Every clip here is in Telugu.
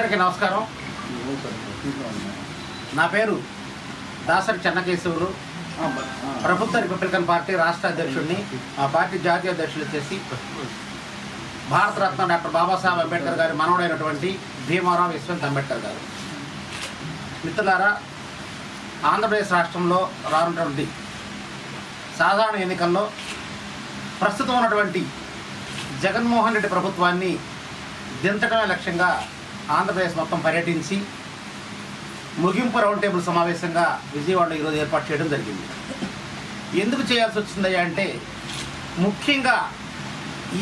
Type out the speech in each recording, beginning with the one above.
అందరికీ నమస్కారం. నా పేరు దాసరి చెన్నకేశవులు. ప్రభుత్వ రిపబ్లికన్ పార్టీ రాష్ట్ర అధ్యక్షుడిని ఆ పార్టీ జాతీయ అధ్యక్షులు వచ్చేసి భారతరత్న డాక్టర్ బాబాసాహెబ్ అంబేద్కర్ గారి మనవడైనటువంటి భీమారావు యశ్వంత్ అంబేద్కర్ గారు. మిత్రులారా ఆంధ్రప్రదేశ్ రాష్ట్రంలో రానున్నటువంటి సాధారణ ఎన్నికల్లో ప్రస్తుతం ఉన్నటువంటి జగన్మోహన్ రెడ్డి ప్రభుత్వాన్ని దించడమే లక్ష్యంగా ఆంధ్రప్రదేశ్ మొత్తం పర్యటించి ముగింపు రౌండ్ టేబుల్ సమావేశంగా విజయవాడలో ఈరోజు ఏర్పాటు చేయడం జరిగింది. ఎందుకు చేయాల్సి వచ్చిందయ్యా అంటే ముఖ్యంగా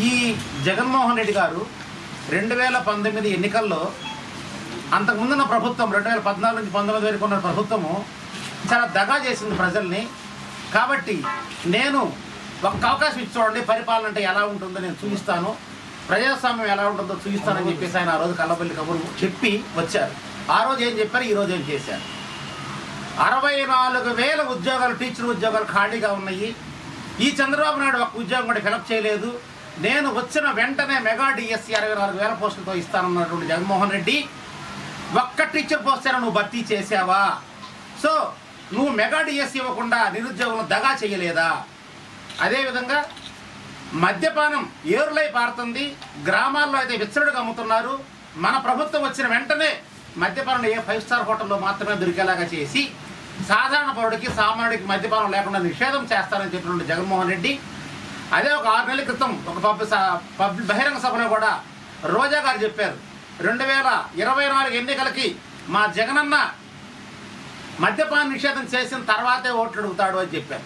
ఈ జగన్మోహన్ రెడ్డి గారు రెండు వేల పంతొమ్మిది ఎన్నికల్లో అంతకుముందున్న ప్రభుత్వం రెండు వేల పద్నాలుగు నుంచి పంతొమ్మిది వరకు ఉన్న ప్రభుత్వము చాలా దగా చేసింది ప్రజల్ని. కాబట్టి నేను ఒక్క అవకాశం ఇచ్చి చూడండి పరిపాలన అంటే ఎలా ఉంటుందో నేను చూపిస్తాను. ప్రజాస్వామ్యం ఎలా ఉంటుందో చూపిస్తానని చెప్పేసి ఆయన ఆ రోజు కల్లపల్లి కబురు చెప్పి వచ్చారు. ఆ రోజు ఏం చెప్పారు? ఈ రోజు ఏం చేశారు? అరవై నాలుగు వేల ఉద్యోగాలు టీచర్ ఉద్యోగాలు ఖాళీగా ఉన్నాయి. ఈ చంద్రబాబు నాయుడు ఒక ఉద్యోగం కూడా ఫిలప్ చేయలేదు. నేను వచ్చిన వెంటనే మెగా డిఎస్సి అరవై నాలుగు వేల పోస్టులతో ఇస్తానన్నటువంటి జగన్మోహన్ రెడ్డి ఒక్క టీచర్ పోస్ట్ నువ్వు భర్తీ చేసావా సో నువ్వు మెగా డిఎస్సి ఇవ్వకుండా నిరుద్యోగులను దగా చేయలేదా? అదేవిధంగా మద్యపానం ఏరులై పారుతుంది. గ్రామాల్లో అయితే విచ్చరుడుగా అమ్ముతున్నారు. మన ప్రభుత్వం వచ్చిన వెంటనే మద్యపానం ఏ ఫైవ్ స్టార్ హోటల్లో మాత్రమే దొరికేలాగా చేసి సాధారణ పౌరుడికి సామాన్యుడికి మద్యపానం లేకుండా నిషేధం చేస్తారని చెప్పినటువంటి జగన్మోహన్ రెడ్డి అదే ఒక ఆరు నెలల క్రితం ఒక పబ్ పబ్ బహిరంగ సభలో కూడా రోజా గారు చెప్పారు. రెండు వేల ఇరవై నాలుగు ఎన్నికలకి మా జగనన్న మద్యపాన నిషేధం చేసిన తర్వాతే ఓట్లు అడుగుతాడు అని చెప్పారు.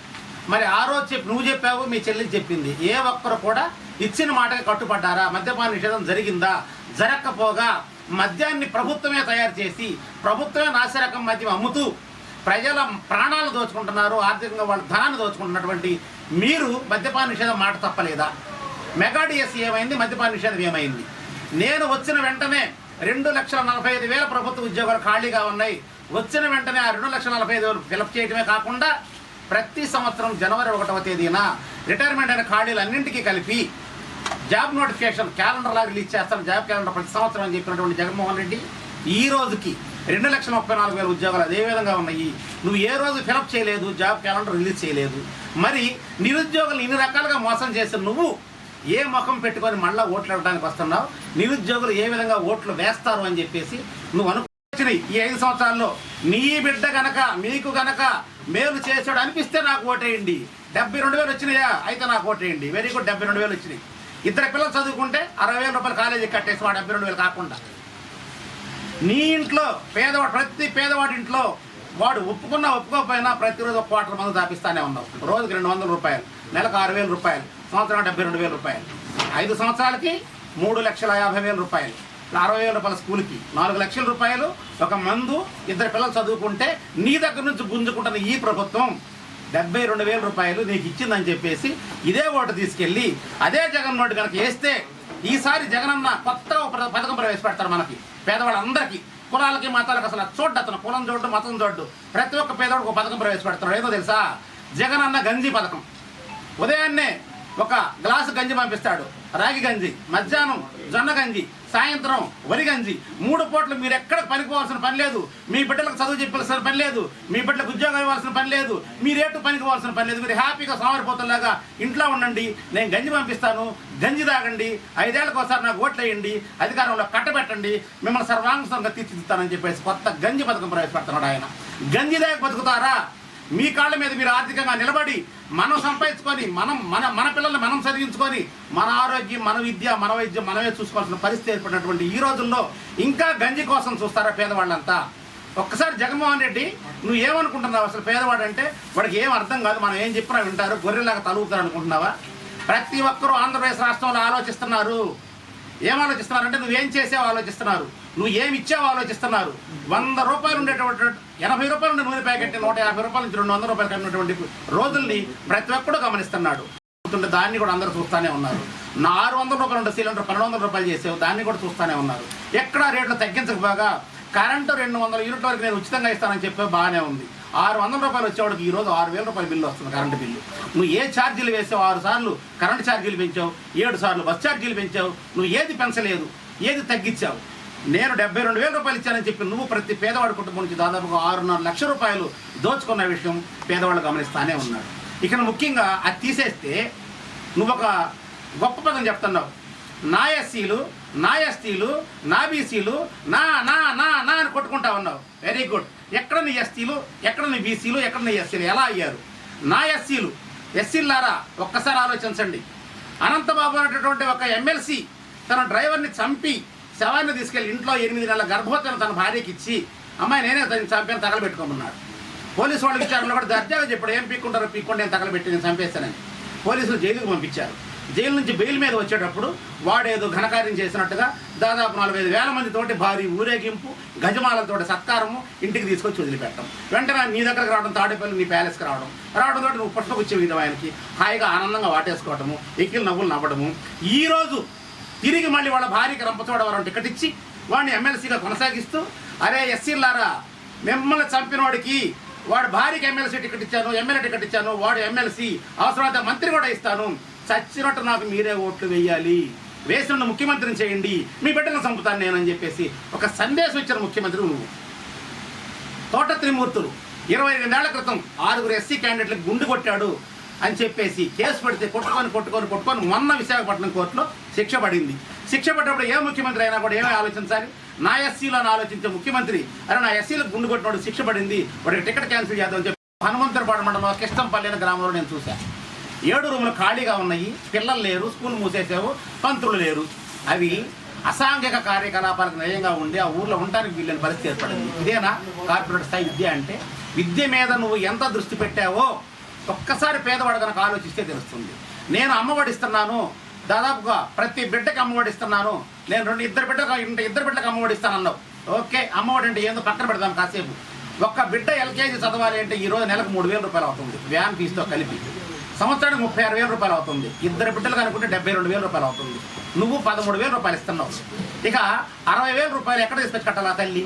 మరి ఆ రోజు చెప్పి నువ్వు చెప్పావు మీ చెల్లి చెప్పింది. ఏ ఒక్కరు కూడా ఇచ్చిన మాటకి కట్టుబడ్డారా? మద్యపాన నిషేధం జరిగిందా? జరగకపోగా మద్యాన్ని ప్రభుత్వమే తయారు చేసి ప్రభుత్వమే నాసిరకం మద్యం అమ్ముతూ ప్రజల ప్రాణాలు దోచుకుంటున్నారు ఆర్థికంగా వాళ్ళ ధనాన్ని దోచుకుంటున్నటువంటి మీరు మద్యపాన నిషేధం మాట తప్పలేదా? మెగాడిఎస్ ఏమైంది? మద్యపాన నిషేధం ఏమైంది? నేను వచ్చిన వెంటనే రెండు లక్షల నలభై ఐదు వేల ప్రభుత్వ ఉద్యోగాలు ఖాళీగా ఉన్నాయి. వచ్చిన వెంటనే ఆ రెండు లక్షల నలభై ఐదు వేలు ఫిలప్ చేయడమే కాకుండా ప్రతి సంవత్సరం జనవరి ఒకటవ తేదీన రిటైర్మెంట్ అయిన ఖాళీలన్నింటికీ కలిపి జాబ్ నోటిఫికేషన్ క్యాలెండర్ లాగా రిలీజ్ చేస్తాను జాబ్ క్యాలెండర్ ప్రతి సంవత్సరం అని చెప్పినటువంటి జగన్మోహన్ రెడ్డి ఈ రోజుకి రెండు లక్షల ముప్పై నాలుగు వేల ఉద్యోగాలు అదేవిధంగా ఉన్నాయి. నువ్వు ఏ రోజు ఫిలప్ చేయలేదు జాబ్ క్యాలెండర్ రిలీజ్ చేయలేదు. మరి నిరుద్యోగులు ఇన్ని రకాలుగా మోసం చేసిన నువ్వు ఏ ముఖం పెట్టుకొని మళ్ళా ఓట్లు ఇవ్వడానికి వస్తున్నావు? నిరుద్యోగులు ఏ విధంగా ఓట్లు వేస్తారు అని చెప్పేసి నువ్వు అనుకున్న ఈ ఐదు సంవత్సరాల్లో. నీ బిడ్డ గనక మీకు గనక మేలు చేసాడు అనిపిస్తే నాకు ఓటేయండి. డెబ్బై రెండు వేలు వచ్చినాయా? అయితే నాకు ఓటేయండి. వెరీ గుడ్ డెబ్బై రెండు వేలు వచ్చినాయి. ఇద్దరు పిల్లలు చదువుకుంటే అరవై వేల రూపాయలు కాలేజీకి కట్టేసి వాడు డెబ్బై రెండు వేలు కాకుండా. నీ ఇంట్లో పేదవాడు ప్రతి పేదవాడి ఇంట్లో వాడు ఒప్పుకున్నా ఒప్పుకోకపోయినా ప్రతిరోజు ఒక క్వార్టర్ మంది దాపిస్తానే ఉన్నావు. రోజుకి రెండు వందల రూపాయలు నెలకు ఆరు వేల రూపాయలు సంవత్సరం డెబ్బై రెండు వేల రూపాయలు. ఐదు సంవత్సరాలకి మూడు లక్షల యాభై వేల రూపాయలు. అరవై వేల రూపాయల స్కూల్కి. నాలుగు లక్షల రూపాయలు ఒక మందు ఇద్దరు పిల్లలు చదువుకుంటే నీ దగ్గర నుంచి గుంజుకుంటున్న ఈ ప్రభుత్వం. డెబ్బై రెండు వేల రూపాయలు నీకు ఇచ్చిందని చెప్పేసి ఇదే ఓటు తీసుకెళ్ళి అదే జగన్ నోటు కనుక వేస్తే ఈసారి జగనన్న కొత్త పథకం ప్రవేశపెడతారు మనకి పేదవాళ్ళందరికీ. కులాలకి మతాలకు అసలు చూడ్డు అతను. కులం చూడ్డు మతం చూడ్డు. ప్రతి ఒక్క పేదవాడికి ఒక పథకం ప్రవేశపెడతారు ఏదో తెలుసా? జగనన్న గంజి పథకం. ఉదయాన్నే ఒక గ్లాసు గంజి పంపిస్తాడు. రాగి గంజి మధ్యాహ్నం జొన్న గంజి సాయంత్రం వరి గంజి. మూడు పూటలు మీరు ఎక్కడ పనికిపోవాల్సిన పని లేదు. మీ బిడ్డలకు చదువు చెప్పాల్సిన పని లేదు. మీ బిడ్డలకు ఉద్యోగం ఇవ్వాల్సిన పని లేదు. మీరేటు పనికి పోవాల్సిన పని లేదు. మీరు హ్యాపీగా సోమరిపోతులాగా ఇంట్లో ఉండండి. నేను గంజి పంపిస్తాను. గంజి తాగండి. ఐదేళ్ళకు ఒకసారి నాకు ఓట్లు వేయండి. అధికారంలో కట్టబెట్టండి. మిమ్మల్ని సర్వాంగంగా తీర్చిదిద్దానని చెప్పేసి కొత్త గంజి పథకం ప్రవేశపెడుతున్నాడు ఆయన. గంజి దాకా బతుకుతారా? మీ కాళ్ళ మీద మీరు ఆర్థికంగా నిలబడి మనం సంపాదించుకొని మనం మన మన పిల్లల్ని మనం చదివించుకొని మన ఆరోగ్యం మన విద్య మన వైద్యం మనమే చూసుకోవాల్సిన పరిస్థితి ఏర్పడినటువంటి ఈ రోజుల్లో ఇంకా గంజి కోసం చూస్తారా పేదవాళ్ళంతా? ఒక్కసారి జగన్మోహన్ రెడ్డి నువ్వు ఏమనుకుంటున్నావు అసలు పేదవాడు అంటే? వాడికి ఏం అర్థం కాదు మనం ఏం చెప్పినా వింటారు గొర్రెలాగా తలుగుతారు అనుకుంటున్నావా? ప్రతి ఒక్కరూ ఆంధ్రప్రదేశ్ రాష్ట్రంలో ఆలోచిస్తున్నారు. ఏం ఆలోచిస్తున్నారంటే నువ్వేం చేసావు ఆలోచిస్తున్నారు. నువ్వు ఏమి ఇచ్చావు ఆలోచిస్తున్నారు. వంద రూపాయలు ఉండేటువంటి ఎనభై రూపాయలు ఉండే నూనె ప్యాకెట్ నూట యాభై రూపాయల నుంచి రెండు వందల రూపాయలు ఉన్నటువంటి రోజుల్ని ప్రతి ఒక్కడు గమనిస్తున్నాడు. దాన్ని కూడా అందరూ చూస్తూనే ఉన్నారు. ఆరు వందల రూపాయలు ఉండే సిలిండర్ పన్నెండు వందల రూపాయలు చేసావు దాన్ని కూడా చూస్తూనే ఉన్నారు. ఎక్కడ రేట్లు తగ్గించకపోగా కరెంటు రెండు వందల యూనిట్ల వరకు నేను ఉచితంగా ఇస్తానని చెప్పే బాగానే ఉంది. ఆరు వందల రూపాయలు వచ్చేవాడికి ఈరోజు ఆరు వేల రూపాయల బిల్లు వస్తుంది కరెంటు బిల్లు. నువ్వు ఏ ఛార్జీలు వేసావు? ఆరు సార్లు కరెంటు ఛార్జీలు పెంచావు ఏడు సార్లు బస్ ఛార్జీలు పెంచావు నువ్వు ఏది పెంచలేదు ఏది తగ్గించావు? నేను డెబ్బై రెండు వేల రూపాయలు ఇచ్చానని చెప్పి నువ్వు ప్రతి పేదవాడి కుటుంబం నుంచి దాదాపుగా ఆరున్నర లక్ష రూపాయలు దోచుకున్న విషయం పేదవాళ్ళు గమనిస్తానే ఉన్నాడు ఇక ముఖ్యంగా అది తీసేస్తే నువ్వు ఒక గొప్ప పదం చెప్తున్నావు. నా ఎస్సీలు నా ఎస్టీలు నా బీసీలు నా నా నా నా అని కొట్టుకుంటా ఉన్నావు. వెరీ గుడ్ ఎక్కడ నీ ఎస్టీలు ఎక్కడ నీ బీసీలు ఎక్కడ నీ ఎస్సీలు? ఎలా అయ్యారు? నా ఎస్సీలు ఎస్సీలారా ఒక్కసారి ఆలోచించండి. అనంతబాబు అనేటటువంటి ఒక ఎమ్మెల్సీ తన డ్రైవర్ని చంపి శవాన్ని తీసుకెళ్ళి ఇంట్లో ఎనిమిది నెలల గర్భోత్తరం తన భార్యకి ఇచ్చి అమ్మాయి నేనే తను చంపాను తగలబెట్టుకోమన్నాడు. పోలీసు వాళ్ళకి విచారణలో కూడా దర్జాగా చెప్పాడు ఏం పీక్కుంటారో పీక్కుంటే నేను తగలబెట్టి నేను చంపేస్తానని. పోలీసులు జైలుకు పంపించారు. జైలు నుంచి బెయిల్ మీద వచ్చేటప్పుడు వాడేదో ఘనకార్యం చేసినట్టుగా దాదాపు నాలుగైదు ఐదు వేల మంది తోటి భారీ ఊరేగింపు గజమాలతో సత్కారము ఇంటికి తీసుకొచ్చి వదిలిపెట్టడం. వెంటనే నీ దగ్గరకు రావడం తాడేపల్లి నీ ప్యాలెస్కి రావడం. రావడం తోటి నువ్వు పుష్పగుచ్చే విధం ఆయనకి హాయిగా ఆనందంగా వాటేసుకోవటము ఎక్కిలు నవ్వులు నవ్వడము. ఈరోజు తిరిగి మళ్ళీ వాళ్ళ భార్యకి రంపచోడవరం టికెట్ ఇచ్చి వాడిని ఎమ్మెల్సీగా కొనసాగిస్తూ అరే ఎస్సీలారా మిమ్మల్ని చంపిన వాడికి వాడి భార్యకి ఎమ్మెల్సీ టికెట్ ఇచ్చాను ఎమ్మెల్యే టికెట్ ఇచ్చాను వాడు ఎమ్మెల్సీ అవసరమైతే మంత్రి కూడా ఇస్తాను. చచ్చినట్టు నాకు మీరే ఓట్లు వేయాలి. వేసిన ముఖ్యమంత్రిని చేయండి. మీ బిడ్డను చంపుతాను నేనని చెప్పేసి ఒక సందేశం ఇచ్చిన ముఖ్యమంత్రి నువ్వు. తోట త్రిమూర్తులు ఇరవై రెండేళ్ళ క్రితం ఆరుగురు ఎస్సీ క్యాండిడేట్లకు గుండు కొట్టాడు అని చెప్పేసి కేసు పెడితే కొట్టుకొని కొట్టుకొని కొట్టుకొని మొన్న విశాఖపట్నం కోర్టులో శిక్ష పడింది. శిక్ష పడ్డప్పుడు ఏ ముఖ్యమంత్రి అయినా కూడా ఏమీ ఆలోచించాలి నా ఎస్సీలో ఆలోచించే ముఖ్యమంత్రి. అరే నా ఎస్సీలకు గుండు కొట్టినోడు శిక్ష పడింది. వాడికి టికెట్ క్యాన్సిల్ చేద్దామని చెప్పి హనుమంతరపాడు మండలం కిష్టంపల్లి అనే గ్రామంలో నేను చూశాను ఏడు రూములు ఖాళీగా ఉన్నాయి. పిల్లలు లేరు స్కూల్ మూసేసావు పంతులు లేరు. అవి అసాంఘిక కార్యకలాపాలకు నయంగా ఉండి ఆ ఊర్లో ఉండడానికి వీళ్ళని పరిస్థితి ఏర్పడింది. ఇదేనా కార్పొరేట్ స్థాయి విద్య అంటే? విద్య మీద నువ్వు ఎంత దృష్టి పెట్టావో ఒక్కసారి పేదవాడు కనుక ఆలోచిస్తే తెలుస్తుంది. నేను అమ్మఒడిస్తున్నాను దాదాపుగా ప్రతి బిడ్డకి అమ్మఒడి ఇస్తున్నాను. నేను రెండు ఇద్దరు బిడ్డకు ఇంటి ఇద్దరు బిడ్డకు అమ్మఒడి ఇస్తాను అన్నావు ఓకే అమ్మఒడి అంటే ఏందో పక్కన పెడదాం కాసేపు. ఒక్క బిడ్డ ఎల్కేజీ చదవాలి అంటే ఈ రోజు నెలకు మూడు వేల రూపాయలు అవుతుంది. వ్యాన్ ఫీజుతో కలిపి. సంవత్సరానికి ముప్పై ఆరు వేల రూపాయలు అవుతుంది. ఇద్దరు బిడ్డలు కనుకుంటే డెబ్బై రెండు వేల రూపాయలు అవుతుంది. నువ్వు పదమూడు వేల రూపాయలు ఇస్తున్నావు. ఇక అరవై వేల రూపాయలు ఎక్కడ తీసుకొచ్చి కట్టాలా తల్లి?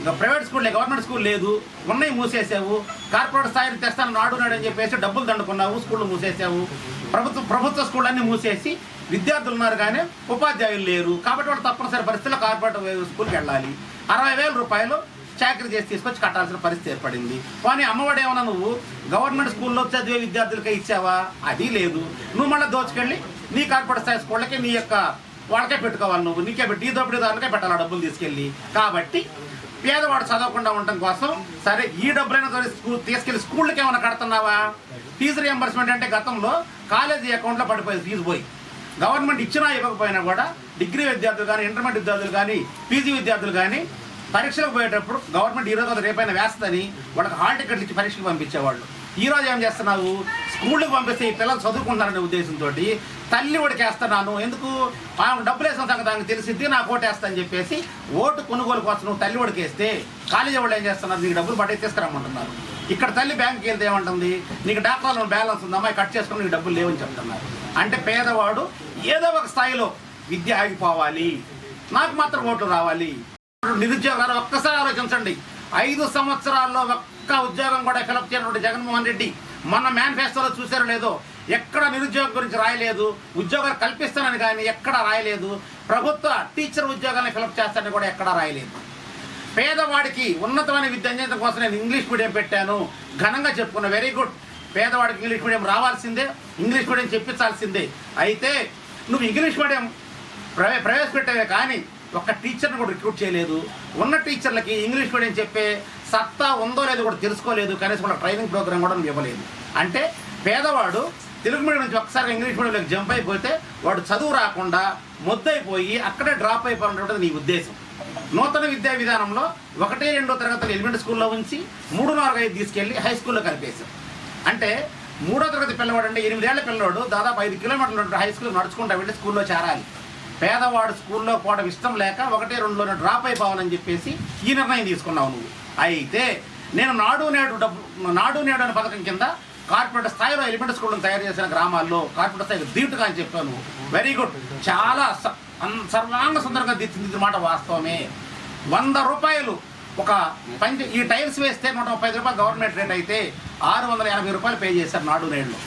ఇక ప్రైవేట్ స్కూల్ గవర్నమెంట్ స్కూల్ లేదు. ఉన్నాయి మూసేసావు. కార్పొరేట్ స్థాయిని తెస్తాను నాడు నాడు అని చెప్పేసి డబ్బులు దండుకున్నావు స్కూళ్ళు మూసేసావు. ప్రభుత్వ ప్రభుత్వ స్కూల్ మూసేసి విద్యార్థులు ఉన్నారు కానీ ఉపాధ్యాయులు లేరు. కాబట్టి వాళ్ళు తప్పనిసరి పరిస్థితుల్లో కార్పొరేట్ స్కూల్కి వెళ్ళాలి. అరవై వేల రూపాయలు చాకరీ చేసి తీసుకొచ్చి కట్టాల్సిన పరిస్థితి ఏర్పడింది. కానీ అమ్మఒడి ఏమన్నా నువ్వు గవర్నమెంట్ స్కూల్లో చదివే విద్యార్థులకే ఇచ్చావా? అది లేదు. నువ్వు మళ్ళీ దోచుకెళ్ళి నీ కార్పొరేట్ స్థాయి స్కూళ్ళకి నీ యొక్క వాళ్ళకే పెట్టుకోవాలి నువ్వు. నీకే పెట్టి ఈ దోపిడీ దానికే పెట్టాలి డబ్బులు తీసుకెళ్ళి. కాబట్టి పేదవాడు చదవకుండా ఉండటం కోసం సరే ఈ డబ్బులైనా సరే స్కూల్ తీసుకెళ్ళి స్కూళ్ళకి ఏమైనా కడుతున్నావా? ఫీజు రియంబర్స్మెంట్ అంటే గతంలో కాలేజీ అకౌంట్లో పడిపోయింది ఫీజు పోయి. గవర్నమెంట్ ఇచ్చినా ఇవ్వకపోయినా కూడా డిగ్రీ విద్యార్థులు కానీ ఇంటర్మీడియట్ విద్యార్థులు కానీ పీజీ విద్యార్థులు కానీ పరీక్షలకు పోయేటప్పుడు గవర్నమెంట్ ఈ రోజు రేపైనా వేస్తుందని వాళ్ళకి హాల్ టికెట్లు ఇచ్చి పరీక్షకు పంపించేవాళ్ళు. ఈరోజు ఏం చేస్తున్నావు? స్కూళ్ళకి పంపిస్తే ఈ పిల్లలు చదువుకుంటారనే ఉద్దేశంతో తల్లి ఓడికి వేస్తున్నాను ఎందుకు? డబ్బులు వేసిన సంగతి దానికి తెలిసిద్ది నాకు ఓటు వేస్తా అని చెప్పేసి ఓటు కొనుగోలు కోసం నువ్వు తల్లి ఓడికి వేస్తే కాలేజీ వాళ్ళు ఏం చేస్తున్నారు? నీకు డబ్బులు పట్టి తీసుకురమ్మంటున్నారు. ఇక్కడ తల్లి బ్యాంక్కి వెళ్తే ఏమంటుంది? నీకు డాక్టర్లో బ్యాలెన్స్ ఉందమ్మా కట్ చేసుకుని నీకు డబ్బులు లేవని చెప్తున్నారు. అంటే పేదవాడు ఏదో ఒక స్థాయిలో విద్య ఆగిపోవాలి. నాకు మాత్రం ఓట్లు రావాలి. నిరుద్యోగాలు ఒక్కసారి ఆలోచించండి. ఐదు సంవత్సరాల్లో ఒక్క ఉద్యోగం కూడా ఫిలప్ చేయనటువంటి జగన్మోహన్ రెడ్డి మొన్న మేనిఫెస్టోలో చూసారో లేదో ఎక్కడ నిరుద్యోగం గురించి రాయలేదు ఉద్యోగాలు కల్పిస్తానని కానీ ఎక్కడ రాయలేదు ప్రభుత్వ టీచర్ ఉద్యోగాలను ఫిలప్ చేస్తానని కూడా ఎక్కడ రాయలేదు. పేదవాడికి ఉన్నతమైన విద్య అందించడం కోసం నేను ఇంగ్లీష్ మీడియం పెట్టాను ఘనంగా చెప్పుకున్నా వెరీ గుడ్. పేదవాడికి ఇంగ్లీష్ మీడియం రావాల్సిందే ఇంగ్లీష్ మీడియం చెప్పించాల్సిందే. అయితే నువ్వు ఇంగ్లీష్ మీడియం ప్రవే ప్రవేశపెట్టావే కానీ ఒక్క టీచర్ని కూడా రిక్రూట్ చేయలేదు. ఉన్న టీచర్లకి ఇంగ్లీష్ మీడియం చెప్పే సత్తా ఉందో లేదో కూడా తెలుసుకోలేదు. కనీసం కూడా ట్రైనింగ్ ప్రోగ్రామ్ కూడా ఇవ్వలేదు. అంటే పేదవాడు తెలుగు మీడియం నుంచి ఒకసారి ఇంగ్లీష్ మీడియంలోకి జంప్ అయిపోతే వాడు చదువు రాకుండా మొద్దైపోయి అక్కడే డ్రాప్ అయిపోయినటువంటిది నీ ఉద్దేశం. నూతన విద్యా విధానంలో ఒకటే రెండో తరగతులు ఎలిమెంటరీ స్కూల్లో ఉంచి మూడు నాలుగు ఐదు తీసుకెళ్ళి హై స్కూల్లో కలిపేశాం. అంటే మూడో తరగతి పిల్లవాడు అంటే ఎనిమిదేళ్ళ పిల్లవాడు దాదాపు ఐదు కిలోమీటర్లు హై స్కూల్ నడుచుకుంటా వెళ్ళి స్కూల్లో చేరాలి. పేదవాడు స్కూల్లో పోవడం ఇష్టం లేక ఒకటి రెండులోనే డ్రాప్ అయిపోవాలని చెప్పేసి ఈ నిర్ణయం తీసుకున్నావు నువ్వు. అయితే నేను నాడు నేడు డబ్బు నాడు నేడు అనే పథకం కింద కార్పొరేట్ స్థాయిలో ఎలిమెంటరీ స్కూళ్ళను తయారు చేసిన గ్రామాల్లో కార్పొరేట్ స్థాయిలో దీటుగా అని చెప్పాను. వెరీ గుడ్ చాలా సర్వాంగ సుందరంగా తీర్చింది మాట వాస్తవమే. వంద రూపాయలు ఒక పంచ ఈ టైల్స్ వేస్తే నూట ముప్పై రూపాయలు గవర్నమెంట్ రేట్ అయితే ఆరు వందల ఎనభై రూపాయలు పే చేశారు నాడు నేడులో.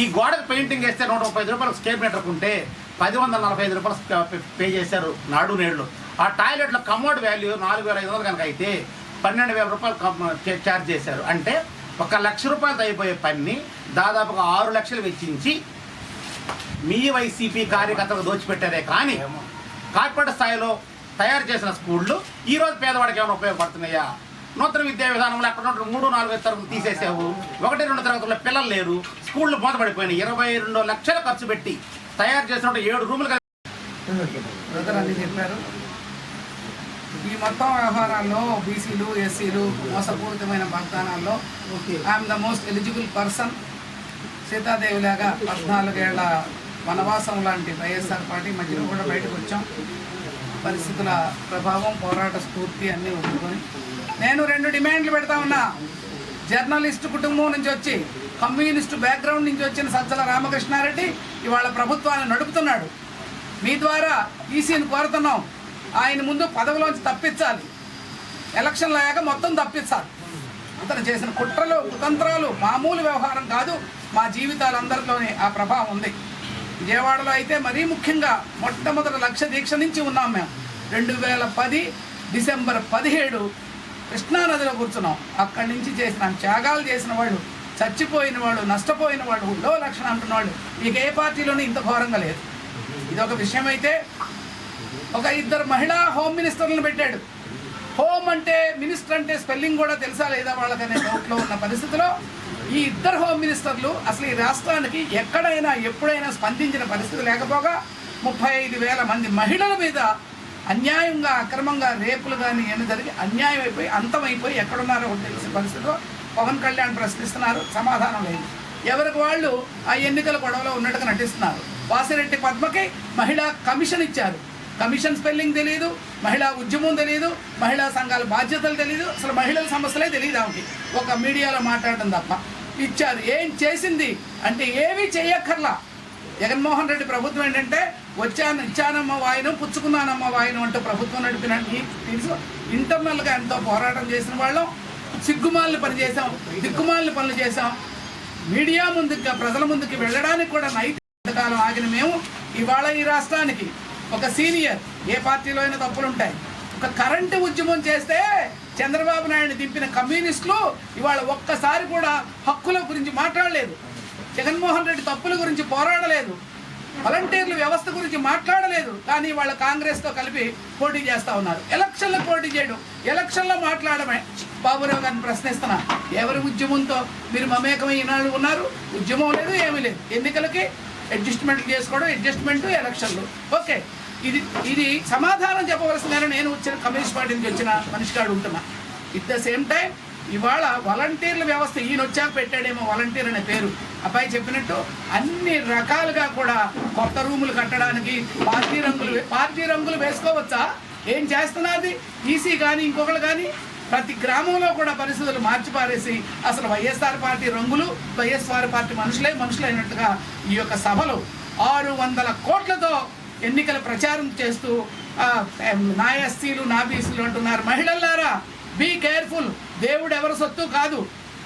ఈ గోడకు పెయింటింగ్ వేస్తే నూట ముప్పై రూపాయలు స్కేర్ మీటర్ ఉంటే పది వందల నలభై ఐదు రూపాయలు పే చేశారు నాడు నేడులో. ఆ టాయిలెట్లో కమోడ్ వాల్యూ నాలుగు వేల ఐదు వందలు కనుక అయితే పన్నెండు వేల రూపాయలు ఛార్జ్ చేశారు. అంటే ఒక లక్ష రూపాయలతో అయిపోయే పని దాదాపుగా ఆరు లక్షలు వెచ్చించి మీ వైసీపీ కార్యకర్తలు దోచిపెట్టారే. కానీ కార్పొరేట్ స్థాయిలో తయారు చేసిన స్కూళ్ళు ఈ రోజు పేదవాడికి ఏమైనా ఉపయోగపడుతున్నాయా? నూతన విద్యా విధానంలో అక్కడ మూడు నాలుగు తరగతులు తీసేసావు. ఒకటి రెండు తరగతుల్లో పిల్లలు లేరు. స్కూళ్ళు మూతపడిపోయినాయి. ఇరవై రెండు లక్షలు ఖర్చు పెట్టి తయారు చేసినట్టు ఏడు రూములు చెప్పారు. ఈ మొత్తం వ్యవహారాల్లో బీసీలు ఎస్సీలు మోసపూరితమైన వాగ్దానాల్లో I'm the most eligible person Sitadevi లాగా పద్నాలుగేళ్ళ వనవాసం లాంటి వైఎస్ఆర్ పార్టీ మధ్యలో కూడా బయటకు వచ్చాం. పరిస్థితుల ప్రభావం పోరాట స్ఫూర్తి అన్నీ వదులుకొని నేను రెండు డిమాండ్లు పెడతా ఉన్నా. జర్నలిస్ట్ కుటుంబం నుంచి వచ్చి కమ్యూనిస్టు బ్యాక్గ్రౌండ్ నుంచి వచ్చిన సజ్జల రామకృష్ణారెడ్డి ఇవాళ ప్రభుత్వాన్ని నడుపుతున్నాడు. మీ ద్వారా ఈసీని కోరుతున్నాం. ఆయన ముందు పదవిలోంచి తప్పించాలి. ఎలక్షన్లు అయ్యాక మొత్తం తప్పించాలి. అతను చేసిన కుట్రలు కుతంత్రాలు మామూలు వ్యవహారం కాదు. మా జీవితాలందరిలోనే ఆ ప్రభావం ఉంది. విజయవాడలో అయితే మరీ ముఖ్యంగా మొట్టమొదటి లక్ష దీక్ష నుంచి ఉన్నాం మేము. రెండు వేల పది డిసెంబర్ పదిహేడు కృష్ణానదిలో కూర్చున్నాం. అక్కడి నుంచి చేసిన త్యాగాలు చేసిన వాళ్ళు చచ్చిపోయిన వాళ్ళు నష్టపోయిన వాళ్ళు ఉల్లో లక్షణ అంటున్న వాళ్ళు మీకు ఏ పార్టీలోనూ ఇంత ఘోరంగా లేదు. ఇది ఒక విషయం అయితే ఒక ఇద్దరు మహిళా హోమ్ మినిస్టర్లను పెట్టాడు. హోమ్ అంటే మినిస్టర్ అంటే స్పెల్లింగ్ కూడా తెలుసా లేదా వాళ్ళకనే డౌట్లో ఉన్న పరిస్థితిలో? ఈ ఇద్దరు హోమ్ మినిస్టర్లు అసలు ఈ రాష్ట్రానికి ఎక్కడైనా ఎప్పుడైనా స్పందించిన పరిస్థితి లేకపోగా ముప్పై ఐదు వేల మంది మహిళల మీద అన్యాయంగా అక్రమంగా రేపులు కానీ ఏమి జరిగి అన్యాయం అయిపోయి అంతమైపోయి ఎక్కడున్నారో ఒకటి తెలిసిన పరిస్థితిలో పవన్ కళ్యాణ్ ప్రశ్నిస్తున్నారు. సమాధానం లేదు. ఎవరికి వాళ్ళు ఆ ఎన్నికల గొడవలో ఉన్నట్టుగా నటిస్తున్నారు. వాసిరెడ్డి పద్మకి మహిళా కమిషన్ ఇచ్చారు. కమిషన్ స్పెల్లింగ్ తెలియదు మహిళా ఉద్యమం తెలియదు మహిళా సంఘాల బాధ్యతలు తెలియదు అసలు మహిళల సమస్యలే తెలియదు ఆమెకి. ఒక మీడియాలో మాట్లాడటం తప్ప. ఇచ్చారు. ఏం చేసింది? అంటే ఏమీ చేయక్కర్లా జగన్మోహన్ రెడ్డి ప్రభుత్వం ఏంటంటే వచ్చాను ఇచ్చానమ్మ వాయినం పుచ్చుకున్నానమ్మ వాయినం అంటూ ప్రభుత్వం నడిపిన తెలుసు ఇంటర్నల్గా ఎంతో పోరాటం చేసిన వాళ్ళం. సిగ్గుమాలని పని చేసాం దిక్కుమాలని పనులు చేసాం మీడియా ముందుగా ప్రజల ముందుకు వెళ్ళడానికి కూడా నైతిక కాలం ఆగిన మేము ఇవాళ ఈ రాష్ట్రానికి. ఒక సీనియర్ ఏ పార్టీలో అయినా తప్పులు ఉంటాయి ఒక కరెంటు ఉద్యమం చేస్తే చంద్రబాబు నాయుడు దింపిన కమ్యూనిస్టులు ఇవాళ ఒక్కసారి కూడా హక్కుల గురించి మాట్లాడలేదు. జగన్మోహన్ రెడ్డి తప్పుల గురించి పోరాడలేదు. వాలంటీర్ల వ్యవస్థ గురించి మాట్లాడలేదు. కానీ వాళ్ళ కాంగ్రెస్తో కలిపి పోటీ చేస్తా ఉన్నారు. ఎలక్షన్లో పోటీ చేయడం ఎలక్షన్లో మాట్లాడమే. బాబురావు గారిని ప్రశ్నిస్తున్నా ఎవరి ఉద్యమంతో మీరు మమేకమై ఈనాడు ఉన్నారు? ఉద్యమం లేదు ఏమీ లేదు. ఎన్నికలకి అడ్జస్ట్మెంట్లు చేసుకోవడం అడ్జస్ట్మెంట్ ఎలక్షన్లు. ఓకే ఇది ఇది సమాధానం చెప్పవలసిన నేను వచ్చిన కమ్యూనిస్ట్ పార్టీ నుంచి వచ్చిన మనిషి కాడు ఉంటున్నా. ఇట్ ద సేమ్ టైం ఇవాళ వాలంటీర్ల వ్యవస్థ ఈయన వచ్చాక పెట్టాడేమో వాలంటీర్ అనే పేరు. అబ్బాయి చెప్పినట్టు అన్ని రకాలుగా కూడా కొత్త రూములు కట్టడానికి పార్టీ రంగులు పార్టీ రంగులు వేసుకోవచ్చా? ఏం చేస్తున్నది ఈసీ కానీ ఇంకొకరు కానీ ప్రతి గ్రామంలో కూడా పరిస్థితులు మార్చి పారేసి అసలు వైఎస్ఆర్ పార్టీ రంగులు వైఎస్ఆర్ పార్టీ మనుషులే మనుషులైనట్టుగా ఈ యొక్క సభలు ఆరు వందల కోట్లతో ఎన్నికల ప్రచారం చేస్తూ ఆ, నా ఎస్సీలు నా బీసీలు అంటున్నారు. మహిళలారా బీ కేర్ఫుల్ దేవుడు ఎవరి సొత్తు కాదు.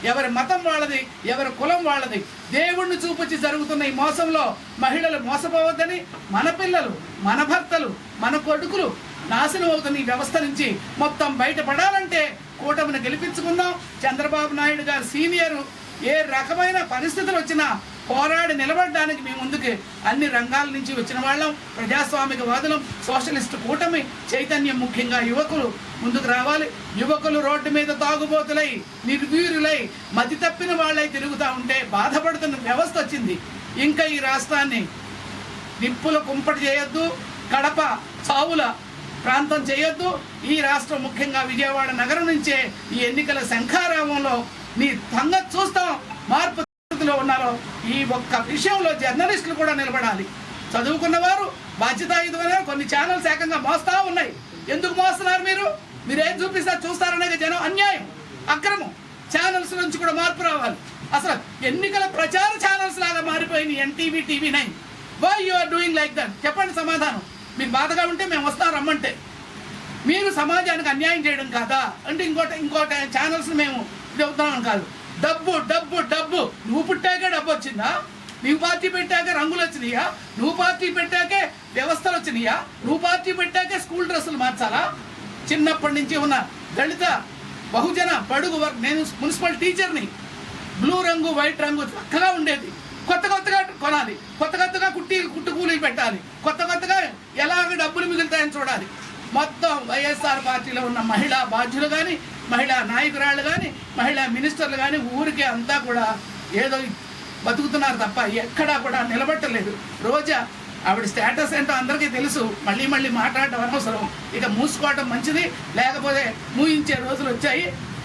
ఎవరి మతం వాళ్ళది ఎవరి కులం వాళ్ళది. దేవుణ్ణి చూపించి జరుగుతున్న ఈ మోసంలో మహిళలు మోసపోవద్దని మన పిల్లలు మన భర్తలు మన కొడుకులు నాశనం అవుతున్న ఈ వ్యవస్థ నుంచి మొత్తం బయటపడాలంటే కూటమిని గెలిపించుకుందాం. చంద్రబాబు నాయుడు గారు సీనియరు. ఏ రకమైన పరిస్థితులు వచ్చినా పోరాడి నిలబడడానికి మీ ముందుకి అన్ని రంగాల నుంచి వచ్చిన వాళ్ళం ప్రజాస్వామిక వాదులం సోషలిస్టు కూటమి చైతన్యం ముఖ్యంగా యువకులు ముందుకు రావాలి. యువకులు రోడ్డు మీద తాగుబోతులై నిర్వీరులై మతి తప్పిన వాళ్ళై తిరుగుతూ ఉంటే బాధపడుతున్న వ్యవస్థ వచ్చింది. ఇంకా ఈ రాష్ట్రాన్ని నిప్పుల కుంపటి చేయొద్దు. కడప చావుల ప్రాంతం చేయొద్దు. ఈ రాష్ట్రం ముఖ్యంగా విజయవాడ నగరం నుంచే ఈ ఎన్నికల శంఖారామంలో నీ సంగతి చూస్తాం. మార్పు పరిస్థితిలో ఉన్నారో ఈ ఒక్క విషయంలో జర్నలిస్టులు కూడా నిలబడాలి. చదువుకున్నవారు బాధ్యతాయుతమైన కొన్ని ఛానల్స్ ఏకంగా మోస్తా ఉన్నాయి. ఎందుకు మోస్తున్నారు మీరు? మీరు ఏం చూపిస్తారు చూస్తారనేది జనం అన్యాయం అక్రమం. ఛానల్స్ నుంచి కూడా మార్పు రావాలి. అసలు ఎన్నికల ప్రచార ఛానల్స్ లాగా మారిపోయింది NTV TV nine. Why you are doing like that చెప్పండి సమాధానం. మీకు బాధగా ఉంటే మేము వస్తాం రమ్మంటే. మీరు సమాజానికి అన్యాయం చేయడం కాదా? అంటే ఇంకోటి ఇంకోటి ఛానల్స్ మేము చెబుతున్నాం కాదు. డబ్బు డబ్బు డబ్బు. నువ్వు పుట్టాక డబ్బు వచ్చిందా? నువ్వు పార్టీ పెట్టాక రంగులు వచ్చినాయా? నువ్వు పార్టీ పెట్టాకే వ్యవస్థలు వచ్చినాయా? నువ్వు పార్టీ పెట్టాకే స్కూల్ డ్రెస్సులు మార్చాలా? చిన్నప్పటి నుంచి ఉన్న దళిత బహుజన బడుగు వర్గ నేను మున్సిపల్ టీచర్ని. బ్లూ రంగు వైట్ రంగు చక్కగా ఉండేది. కొత్త కొత్తగా కొనాలి. కొత్త కొత్తగా కుట్టి కుట్టు కూలీలు పెట్టాలి. కొత్త కొత్తగా ఎలాగ డబ్బులు మిగులుతాయని చూడాలి. మొత్తం వైఎస్ఆర్ పార్టీలో ఉన్న మహిళా బాధ్యులు కానీ మహిళా నాయకురాళ్ళు కానీ మహిళా మినిస్టర్లు కానీ ఊరికే అంతా కూడా ఏదో బతుకుతున్నారు తప్ప ఎక్కడా కూడా నిలబట్టలేదు. రోజా ఆవిడ స్టేటస్ ఏంటో అందరికీ తెలుసు. మళ్ళీ మళ్ళీ మాట్లాడటం అనవసరం. ఇక మూసుకోవటం మంచిది. లేకపోతే మూయించే రోజులు వచ్చాయి.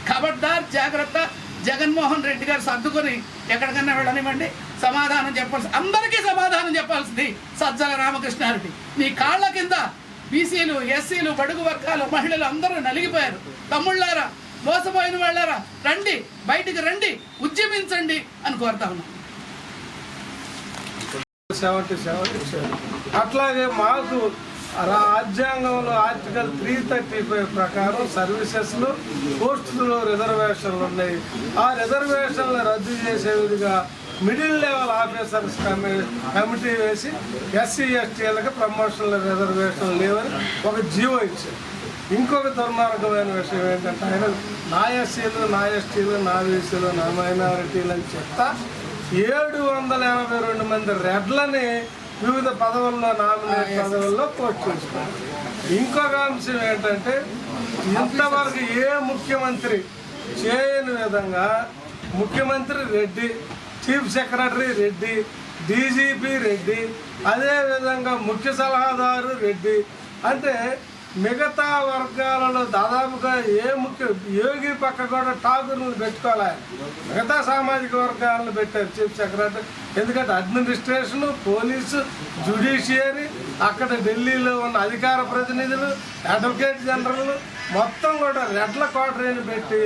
ఖబర్దార్ జాగ్రత్త. జగన్మోహన్ రెడ్డి గారు సర్దుకొని ఎక్కడికన్నా వెళ్ళనివ్వండి. సమాధానం చెప్పాల్సి అందరికీ సమాధానం చెప్పాల్సింది సజ్జల రామకృష్ణారెడ్డి. నీ కాళ్ళ కింద బీసీలు ఎస్సీలు బడుగు వర్గాలు మహిళలు అందరూ నలిగిపోయారు. తమ్ముళ్ళారా మోసపోయిన వాళ్ళారా రండి బయటికి రండి ఉద్యమించండి అని కోరుతా ఉన్నాం. అట్లాగే మాకు రాజ్యాంగంలో ఆర్టికల్ త్రీ థర్టీ ఫైవ్ ప్రకారం సర్వీసెస్లో పోస్టులు రిజర్వేషన్లు ఉన్నాయి. ఆ రిజర్వేషన్లు రద్దు చేసే విధంగా మిడిల్ లెవెల్ ఆఫీసర్స్ కమి కమిటీ వేసి ఎస్సీ ఎస్టీలకు ప్రమోషన్ల రిజర్వేషన్లు లేవని ఒక జీవో ఇచ్చారు. ఇంకొక దుర్మార్గమైన విషయం ఏంటంటే ఆయన నా ఎస్సీలు నా ఎస్టీలు నా బీసీలు నా మైనారిటీలు అని చెప్తా ఏడు వందల ఎనభై రెండు మంది రెడ్లని వివిధ పదవుల్లో నామినేట్ పదవుల్లో పోస్ట్ చేస్తున్నారు. ఇంకొక అంశం ఏంటంటే ఇంతవరకు ఏ ముఖ్యమంత్రి చేయని విధంగా ముఖ్యమంత్రి Reddy chief secretary Reddy DGP Reddy అదేవిధంగా ముఖ్య సలహాదారు రెడ్డి. అంటే మిగతా వర్గాలలో దాదాపుగా ఏ ముఖ్య యోగి పక్క కూడా ఠాకూర్ని పెట్టుకోవాలి మిగతా సామాజిక వర్గాలను పెట్టారు చీఫ్ సెక్రటరీ ఎందుకంటే అడ్మినిస్ట్రేషన్ పోలీసు జుడిషియరీ అక్కడ ఢిల్లీలో ఉన్న అధికార ప్రతినిధులు అడ్వకేట్ జనరల్ మొత్తం కూడా రెడ్ల కోటరీని పెట్టి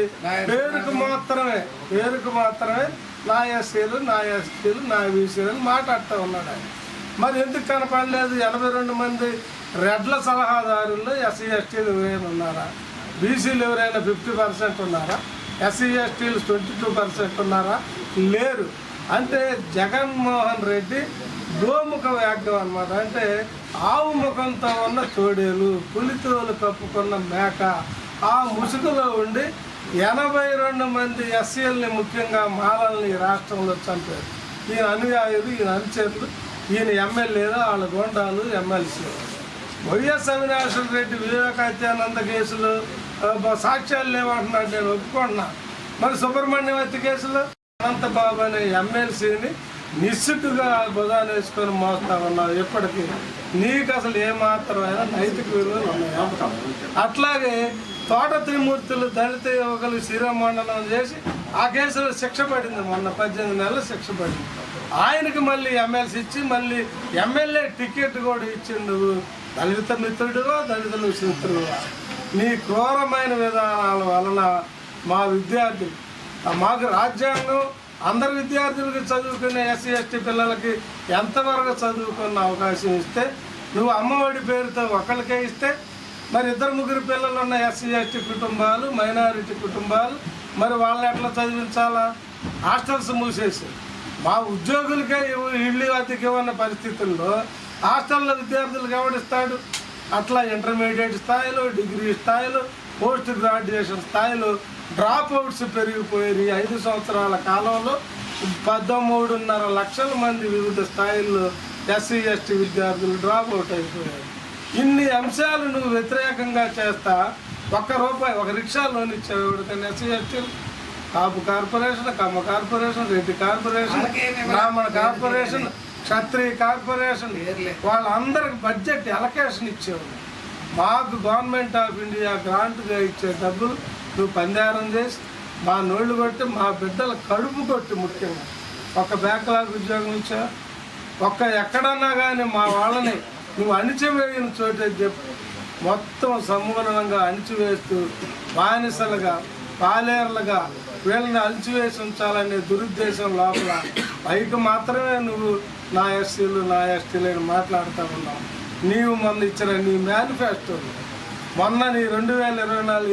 పేరుకు మాత్రమే పేరుకు మాత్రమే నా ఎస్సీలు నా ఎస్టీలు నా బీసీలు అని మాట్లాడుతూ ఉన్నాడు ఆయన. మరి ఎందుకు కనపడలేదు? ఎనభై రెండు మంది రెడ్ల సలహాదారుల్లో ఎస్సీ ఎస్టీలు ఎవరైనా ఉన్నారా? బీసీలు ఎవరైనా ఫిఫ్టీ పర్సెంట్ ఉన్నారా? ఎస్సీ ఎస్టీలు ట్వంటీ టూ పర్సెంట్ ఉన్నారా? లేరు. అంటే జగన్మోహన్ రెడ్డి గోముఖ వ్యాఘ్యం అనమాట అంటే ఆవు ముఖంతో ఉన్న తోడేలు పులితోలు కప్పుకున్న మేక ఆ ముసుగులో ఉండి ఎనభై రెండు మంది ఎస్సీలని ముఖ్యంగా మాలల్ని ఈ రాష్ట్రంలో చంపారు. ఈయన అనుయాయులు ఈయన అనుచరులు ఈయన ఎమ్మెల్యేలు వాళ్ళ గోండాలు ఎమ్మెల్సీలు. వైఎస్ అవినాష్ రెడ్డి వివేకాత్యానంద కేసులు సాక్ష్యాలు లేవంటున్నాడు నేను ఒప్పుకుంటున్నా. మరి సుబ్రహ్మణ్యం హత్య కేసులో? అనంతబాబు అనే ఎమ్మెల్సీని నిస్సిట్టుగా బుధాన్ని వేసుకొని మోస్తా ఉన్నావు. ఇప్పటికీ నీకు అసలు ఏమాత్రమైన నైతిక విలువలు ఉన్నాయి. అట్లాగే తోట త్రిమూర్తులు దళిత యువకులు శిరోమండలం చేసి ఆ కేసులో శిక్ష పడింది మొన్న పద్దెనిమిది నెలలు శిక్ష పడింది. ఆయనకి మళ్ళీ ఎమ్మెల్సీ ఇచ్చి మళ్ళీ ఎమ్మెల్యే టికెట్ కూడా ఇచ్చిండు. దళిత మిత్రుడుగా దళితులు మిత్రుడుగా నీ క్రూరమైన విధానాల వలన మా విద్యార్థులు మాకు రాజ్యాంగం అందరు విద్యార్థులకి చదువుకునే ఎస్సీ ఎస్టీ పిల్లలకి ఎంతవరకు చదువుకున్న అవకాశం ఇస్తే నువ్వు అమ్మఒడి పేరుతో ఒకరికే ఇస్తే మరి ఇద్దరు ముగ్గురు పిల్లలు ఉన్న ఎస్సీ ఎస్టీ కుటుంబాలు మైనారిటీ కుటుంబాలు మరి వాళ్ళని ఎట్లా చదివించాలా? హాస్టల్స్ మూసేసి. మా ఉద్యోగులకే ఇళ్ళు అతికి ఉన్న పరిస్థితుల్లో హాస్టల్లో విద్యార్థులకు ఎవడిస్తాడు అట్లా ఇంటర్మీడియట్ స్థాయిలో డిగ్రీ స్థాయిలో పోస్ట్ గ్రాడ్యుయేషన్ స్థాయిలో డ్రాప్ అవుట్స్ పెరిగిపోయి ఐదు సంవత్సరాల కాలంలో. పదమూడున్నర లక్షల మంది వివిధ స్థాయిల్లో ఎస్సీ ఎస్టీ విద్యార్థులు డ్రాప్ అవుట్ అయిపోయారు. ఇన్ని అంశాలు నువ్వు వ్యతిరేకంగా చేస్తా ఒక్క రూపాయి ఒక రిక్షా లోన్ ఇచ్చావు ఎవరికైనా? ఎస్సీ ఎస్టీలు Kapu corporation Kamma corporation Reddy corporation బ్రాహ్మణ కార్పొరేషన్ క్షత్రియ కార్పొరేషన్. వాళ్ళందరికి బడ్జెట్ ఎలకేషన్ ఇచ్చేవాడు మాకు గవర్నమెంట్ ఆఫ్ ఇండియా గ్రాంట్గా ఇచ్చే డబ్బులు నువ్వు పందారం చేసి మా నోళ్ళు కొట్టి మా బిడ్డల కడుపు కొట్టి ముఖ్యంగా ఒక బ్యాక్లాగ్ ఉద్యోగం ఇచ్చా ఒక్క ఎక్కడన్నా కానీ మా వాళ్ళని నువ్వు అణిచివేయని చోటే చెప్పు. మొత్తం సమూలంగా అణిచివేస్తూ బానిసలుగా పాలేర్లుగా వీళ్ళని అణిచివేసి ఉంచాలనే దురుద్దేశం లోపల పైకి మాత్రమే నువ్వు నా ఎస్సీలు నా ఎస్టీలు అని మాట్లాడుతూ ఉన్నావు. నీవు మొన్న ఇచ్చిన నీ మేనిఫెస్టో మొన్న నీ రెండు వేల ఇరవై నాలుగు